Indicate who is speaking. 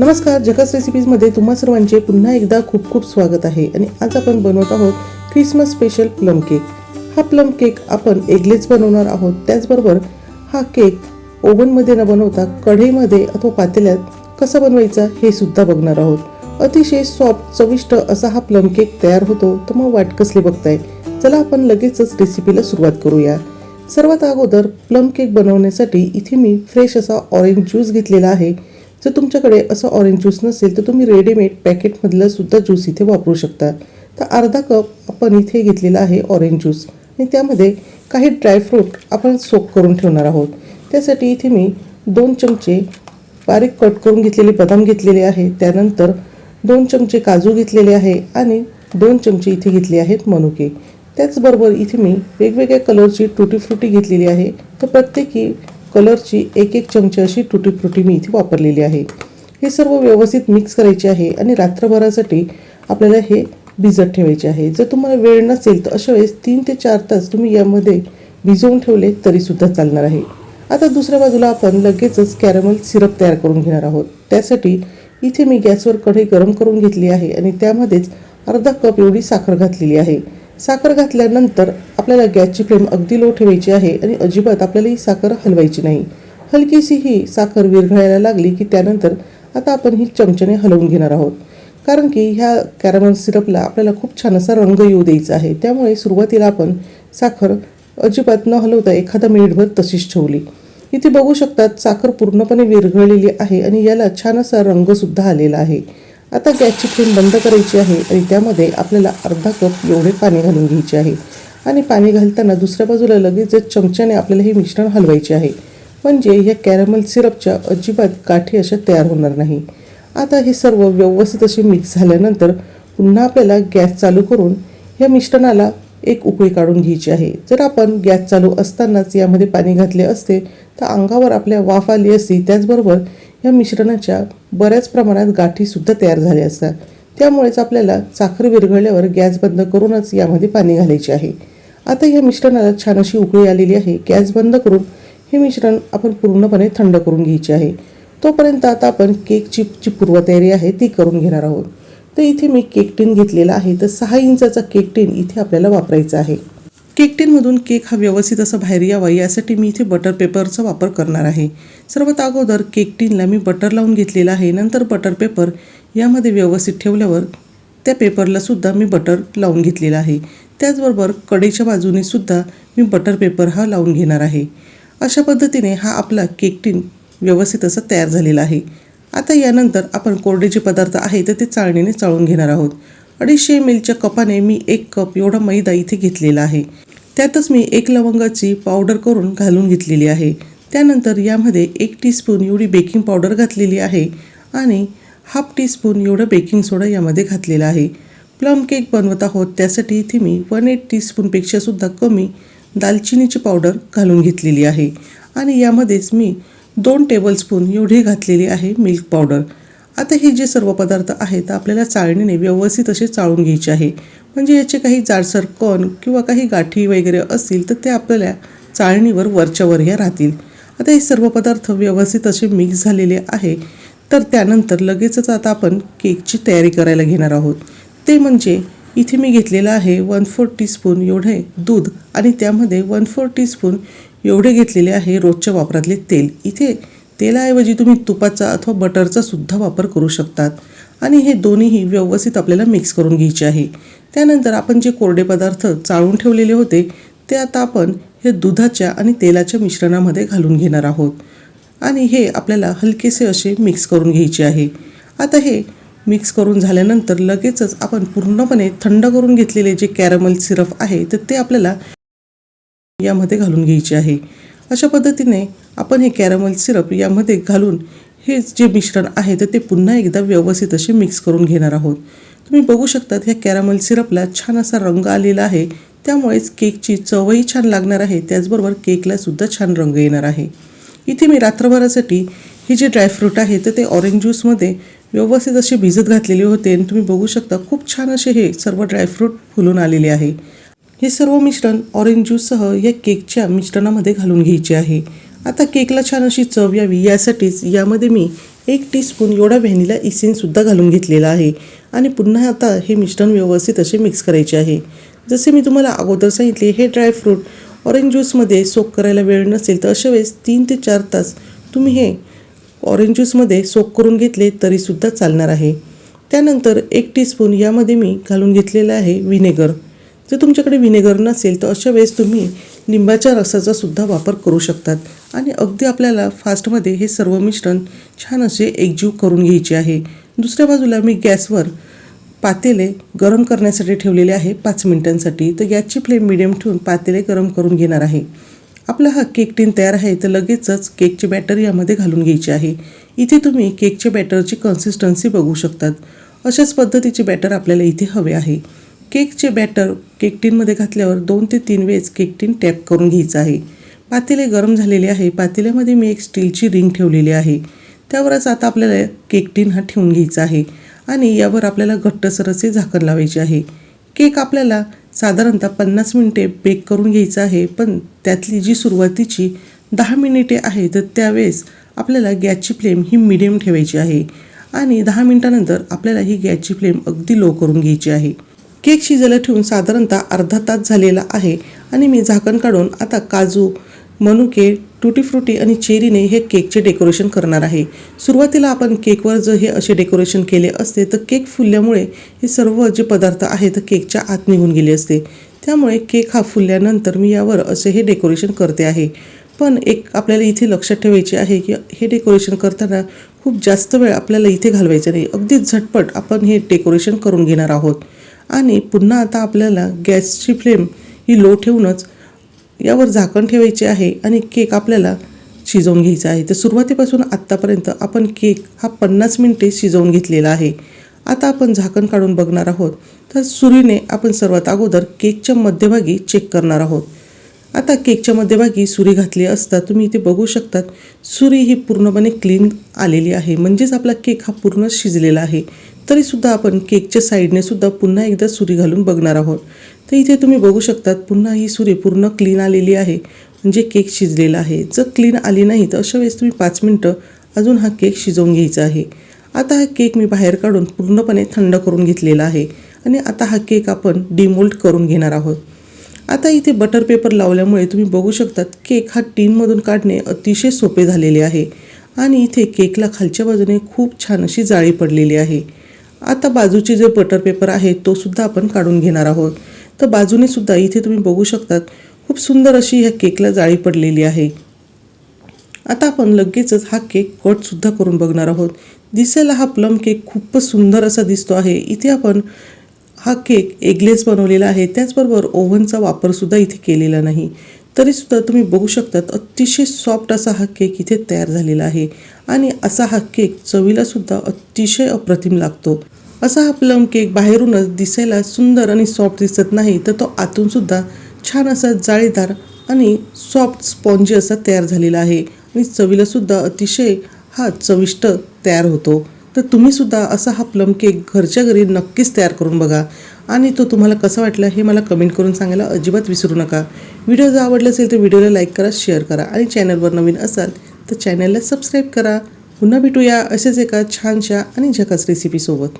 Speaker 1: नमस्कार जगस रेसिपीजमध्ये तुम्हा सर्वांचे पुन्हा एकदा खूप खूप स्वागत आहे. आणि आज आपण बनवत आहोत क्रिसमस स्पेशल प्लम केक हा प्लम केक आपण एगलेच बनवणार आहोत. त्याचबरोबर हा केक ओव्हनमध्ये न बनवता कढईमध्ये अथवा पातेल्यात कसा बनवायचा हे सुद्धा बघणार आहोत. अतिशय सॉफ्ट चविष्ट असा हा प्लम केक तयार होतो. तर मग वाट कसली बघताय? चला आपण लगेचच रेसिपीला सुरुवात करूया. सर्वात अगोदर प्लम केक बनवण्यासाठी इथे मी फ्रेश असा ऑरेंज ज्यूस घेतलेला आहे. जर तुमच्याकडे असं ऑरेंज ज्यूस नसेल तर तुम्ही रेडीमेड पॅकेटमधलं सुद्धा ज्यूस इथे वापरू शकता. तर अर्धा कप आपण इथे घेतलेला आहे ऑरेंज ज्यूस आणि त्यामध्ये काही ड्रायफ्रूट आपण सोक करून ठेवणार आहोत. त्यासाठी इथे मी दोन चमचे बारीक कट करून घेतलेले बदाम घेतलेले आहे. त्यानंतर दोन चमचे काजू घेतलेले आहे आणि दोन चमचे इथे घेतले आहेत मनुके. त्याचबरोबर इथे मी वेगवेगळ्या कलरची टुटी फ्रुटी घेतलेली आहे. तर प्रत्येकी कलरची एक एक चमचे अशी टुटी फ्रुटी मी इथे वापरलेली आहे. हे सर्व व्यवस्थित मिक्स करायचे आहे आणि रात्रभरासाठी आपल्याला हे भिजत ठेवायचे आहे. जर तुम्हाला वेळ नसेल तर अशा वेळेस तीन ते चार तास तुम्ही यामध्ये भिजवून ठेवले तरीसुद्धा चालणार आहे. आता दुसऱ्या बाजूला आपण लगेचच कॅरमल सिरप तयार करून घेणार आहोत. त्यासाठी इथे मी गॅसवर कढई गरम करून घेतली आहे आणि त्यामध्येच अर्धा कप एवढी साखर घातलेली आहे. साखर घातल्यानंतर आपल्याला गॅसची फ्लेम अगदी लो ठेवायची आहे आणि अजिबात आपल्याला ही साखर हलवायची नाही. हलकीशी ही साखर विरघळायला लागली की त्यानंतर आता आपण ही चमच्याने हलवून घेणार आहोत. कारण की ह्या कॅरमल सिरपला आपल्याला खूप छान असा रंग येऊ द्यायचा आहे. त्यामुळे सुरुवातीला आपण साखर अजिबात न हलवता एखादा मिनिटभर तशीच ठेवली. इथे बघू शकतात साखर पूर्णपणे विरघळलेली आहे आणि याला छान असा रंगसुद्धा आलेला आहे. आता गॅसची फ्लेम बंद करायची आहे आणि त्यामध्ये आपल्याला अर्धा कप एवढे पाणी घालून घ्यायचे आहे. आणि पाणी घालताना दुसऱ्या बाजूला लगेचच चमच्याने आपल्याला हे मिश्रण हलवायचे आहे. म्हणजे ह्या कॅरमल सिरपच्या अजिबात काठी अशा तयार होणार नाही. आता हे सर्व व्यवस्थित असे मिक्स झाल्यानंतर पुन्हा आपल्याला गॅस चालू करून या मिश्रणाला एक उकळी काढून घ्यायची आहे. जर आपण गॅस चालू असतानाच यामध्ये पाणी घातले असते तर अंगावर आपल्या वाफ आली असती त्याचबरोबर या मिश्रणाच्या बऱ्याच प्रमाणात गाठीसुद्धा तयार झाल्या असतात. त्यामुळेच आपल्याला साखर विरघळल्यावर गॅस बंद करूनच यामध्ये पाणी घालायचे आहे. आता या मिश्रणाला छान अशी उकळी आलेली आहे. गॅस बंद करून हे मिश्रण आपण पूर्णपणे थंड करून घ्यायचे आहे. तोपर्यंत आता आपण केकची जी पूर्वतयारी आहे ती करून घेणार आहोत. तर इथे मी केक टीन घेतलेला आहे. तर सहा इंचाचा केक टीन इथे आपल्याला वापरायचा आहे. केक टीनमधून केक हा व्यवस्थित असा बाहेर यावा यासाठी मी इथे बटर पेपरचा वापर करणार आहे. सर्वात अगोदर केक टीनला मी बटर लावून घेतलेला आहे. नंतर बटर पेपर यामध्ये व्यवस्थित ठेवल्यावर त्या पेपरला सुद्धा मी बटर लावून घेतलेला आहे. त्याचबरोबर कडेच्या बाजूने सुद्धा मी बटर पेपर हा लावून घेणार आहे. अशा पद्धतीने हा आपला केक टीन व्यवस्थित असा तयार झालेला आहे. आता यानंतर आपण कोरडे जे पदार्थ आहे तर ते चाळणीने चाळून घेणार आहोत. अडीचशे एम एलच्या कपाने मी एक कप एवढा मैदा इथे घेतलेला आहे. त्यातच मी एक लवंगाची पावडर करून घालून घेतलेली आहे. त्यानंतर यामध्ये एक टीस्पून एवढी बेकिंग पावडर घातलेली आहे आणि हाफ टीस्पून एवढं बेकिंग सोडा यामध्ये घातलेला आहे. प्लम केक बनवत आहोत त्यासाठी इथे मी वन एट टीस्पूनपेक्षासुद्धा कमी दालचिनीची पावडर घालून घेतलेली आहे. आणि यामध्येच मी दोन टेबलस्पून एवढी घातलेली आहे मिल्क पावडर आता हे जे सर्व पदार्थ आहेत आपल्याला चाळणीने व्यवस्थित असे चाळून घ्यायचे आहे. म्हणजे याचे काही जाडसर कण किंवा काही गाठी वगैरे असतील तर ते आपल्याला चाळणीवर वरच्यावर ह्या राहतील. आता हे सर्व पदार्थ व्यवस्थित असे मिक्स झालेले आहे तर त्यानंतर लगेचच आता आपण केकची तयारी करायला घेणार आहोत. ते म्हणजे इथे मी घेतलेलं आहे वन फोर टीस्पून एवढे दूध आणि त्यामध्ये वन फोर टीस्पून एवढे घेतलेले आहे रोजच्या वापरातले तेल. इथे तेलाऐवजी तुम्ही तुपाचा अथवा बटरचा सुद्धा वापर करू शकतात. आणि हे दोन्हीही व्यवस्थित आपल्याला मिक्स करून घ्यायचे आहे. त्यानंतर आपण जे कोरडे पदार्थ चाळून ठेवलेले होते ते आता आपण हे दुधाच्या आणि तेलाच्या मिश्रणामध्ये घालून घेणार आहोत. आणि हे आपल्याला हलकेसे असे मिक्स करून घ्यायचे आहे. आता हे मिक्स करून झाल्यानंतर लगेचच आपण पूर्णपणे थंड करून घेतलेले जे कॅरमल सिरप आहे तर ते आपल्याला यामध्ये घालून घ्यायचे आहे. अशा पद्धतीने आपण हे कॅरमल सिरप यामध्ये घालून हे जे मिश्रण आहे तर ते पुन्हा एकदा व्यवस्थित असे मिक्स करून घेणार आहोत. तुम्ही बघू शकतात ह्या कॅरमल सिरपला छान असा रंग आलेला आहे. त्यामुळेच केकची चवही छान लागणार आहे. त्याचबरोबर केकला सुद्धा छान रंग येणार आहे. इथे मी रात्रभरासाठी हे जे ड्रायफ्रूट आहे तर ते ऑरेंज ज्यूसमध्ये व्यवस्थित असे भिजत घातलेले होते. आणि तुम्ही बघू शकता खूप छान असे हे सर्व ड्रायफ्रूट फुलून आलेले आहे. हे सर्व मिश्रण ऑरेंज ज्यूससह या केकच्या मिश्रणामध्ये घालून घ्यायचे आहे. आता केकला छान अशी चव यावी यासाठीच यामध्ये मी एक टीस्पून एवढा व्हॅनिला इसिनसुद्धा घालून घेतलेला आहे. आणि पुन्हा आता हे मिश्रण व्यवस्थित असे मिक्स करायचे आहे. जसे मी तुम्हाला अगोदर सांगितले हे ड्रायफ्रूट ऑरेंज ज्यूसमध्ये सोक करायला वेळ नसेल तर अशा वेळेस तीन ते चार तास तुम्ही हे ऑरेंज ज्यूसमध्ये सोक करून घेतले तरीसुद्धा चालणार आहे. त्यानंतर एक टीस्पून यामध्ये मी घालून घेतलेलं आहे व्हिनेगर जर तुमच्याकडे विनेगर नसेल तर अशा वेळेस तुम्ही लिंबाच्या रसाचा सुद्धा वापर करू शकतात. आणि अगदी आपल्याला फास्टमध्ये हे सर्व मिश्रण छान असे एकजीव करून घ्यायचे आहे. दुसऱ्या बाजूला मी गॅसवर पातेले गरम करण्यासाठी ठेवलेले आहे पाच मिनिटांसाठी. तर गॅसची फ्लेम मिडियम ठेवून पातेले गरम करून घेणार आहे. आपला हा केक टीन तयार आहे तर लगेचच केकचे बॅटर यामध्ये घालून घ्यायचे आहे. इथे तुम्ही केकच्या बॅटरची कन्सिस्टन्सी बघू शकतात. अशाच पद्धतीचे बॅटर आपल्याला इथे हवे आहे. केकचे बॅटर केक टीनमध्ये घातल्यावर दोन ते तीन वेळेस केक टीन टॅप करून घ्यायचं आहे. पातेले गरम झालेले आहे. पातेल्यामध्ये मी एक स्टीलची रिंग ठेवलेली आहे. त्यावरच आता आपल्याला केक टीन हा ठेवून घ्यायचा आहे आणि यावर आपल्याला घट्टसर असे झाकण लावायचे आहे. केक आपल्याला साधारणतः पन्नास मिनिटे बेक करून घ्यायचा आहे पण त्यातली जी सुरुवातीची दहा मिनिटे आहे तर त्यावेळेस आपल्याला गॅसची फ्लेम ही मिडियम ठेवायची आहे आणि दहा मिनिटानंतर आपल्याला ही गॅसची फ्लेम अगदी लो करून घ्यायची आहे. केक शिजायला ठेवून साधारणतः अर्धा तास झालेला आहे आणि मी झाकण काढून आता काजू मनुके टुटी फ्रुटी आणि चेरीने हे केकचे डेकोरेशन करणार आहे. सुरुवातीला आपण केकवर जर हे असे डेकोरेशन केले असते तर केक फुलल्यामुळे हे सर्व जे पदार्थ आहेत केकच्या आत निघून गेले असते. त्यामुळे केक हा फुलल्यानंतर मी यावर असे हे डेकोरेशन करते आहे. पण एक आपल्याला इथे लक्षात ठेवायचे आहे की हे डेकोरेशन करताना खूप जास्त वेळ आपल्याला इथे घालवायचं नाही. अगदी झटपट आपण हे डेकोरेशन करून घेणार आहोत. आणि पुन्हा आता आपल्याला गॅसची फ्लेम ही लो ठेवूनच यावर झाकण ठेवायचे आहे आणि केक आपल्याला शिजवून घ्यायचा आहे. तर सुरुवातीपासून आत्तापर्यंत आपण केक हा पन्नास मिनिटे शिजवून घेतलेला आहे. आता आपण झाकण काढून बघणार आहोत. तर सुरीने आपण सर्वात अगोदर केकच्या मध्यभागी चेक करणार आहोत. आता केकच्या मध्यभागी सुरी घातली असता तुम्ही इथे बघू शकतात सुरी ही पूर्णपणे क्लीन आलेली आहे. म्हणजेच आपला केक हा पूर्ण शिजलेला आहे. तरीसुद्धा आपण केकच्या साईडने सुद्धा पुन्हा एकदा सुरी घालून बघणार आहोत. तर इथे तुम्ही बघू शकतात पुन्हा ही सुरी पूर्ण क्लीन आलेली आहे. म्हणजे केक शिजलेला आहे. जर क्लीन आली नाही तर अशा वेळेस तुम्ही पाच मिनटं अजून हा केक शिजवून घ्यायचा आहे. आता हा केक मी बाहेर काढून पूर्णपणे थंड करून घेतलेला आहे. आणि आता हा केक आपण डिमोल्ड करून घेणार आहोत. आता इथे बटर पेपर लावल्यामुळे तुम्ही बघू शकतात केक हा टीनमधून काढणे अतिशय सोपे झालेले आहे. आणि इथे केकला खालच्या बाजूने खूप छान अशी जाळी पडलेली आहे. आता बाजूचे जे बटर पेपर आहे तो सुद्धा आपण काढून घेणार आहोत. तर बाजूने सुद्धा इथे तुम्ही बघू शकतात खूप सुंदर अशी ह्या केकला जाळी पडलेली आहे. आता आपण लगेचच हा केक कटसुद्धा करून बघणार आहोत. दिसायला हा प्लम केक खूपच सुंदर असा दिसतो आहे. इथे आपण हा केक एगलेस बनवलेला आहे. त्याचबरोबर ओव्हनचा वापरसुद्धा इथे केलेला नाही. तरीसुद्धा तुम्ही बघू शकतात अतिशय सॉफ्ट असा हा केक इथे तयार झालेला आहे. आणि असा हा केक चवीलासुद्धा अतिशय अप्रतिम लागतो. असा हा प्लम केक बाहेरूनच दिसायला सुंदर आणि सॉफ्ट दिसत नाही तर तो आतूनसुद्धा छान असा जाळीदार आणि सॉफ्ट स्पॉन्जी असा तयार झालेला आहे. आणि चवीलासुद्धा अतिशय हा चविष्ट तयार होतो. तर तुम्हीसुद्धा असा हा प्लम केक घरच्या घरी नक्कीच तयार करून बघा. आणि तो तुम्हाला कसा वाटला हे मला कमेंट करून सांगायला अजिबात विसरू नका. व्हिडिओ जर आवडला असेल तर व्हिडिओला लाईक करा शेअर करा आणि चॅनलवर नवीन असाल तर चॅनलला सबस्क्राईब करा. पुन्हा भेटूया असेच एका छानशा आणि झकास रेसिपीसोबत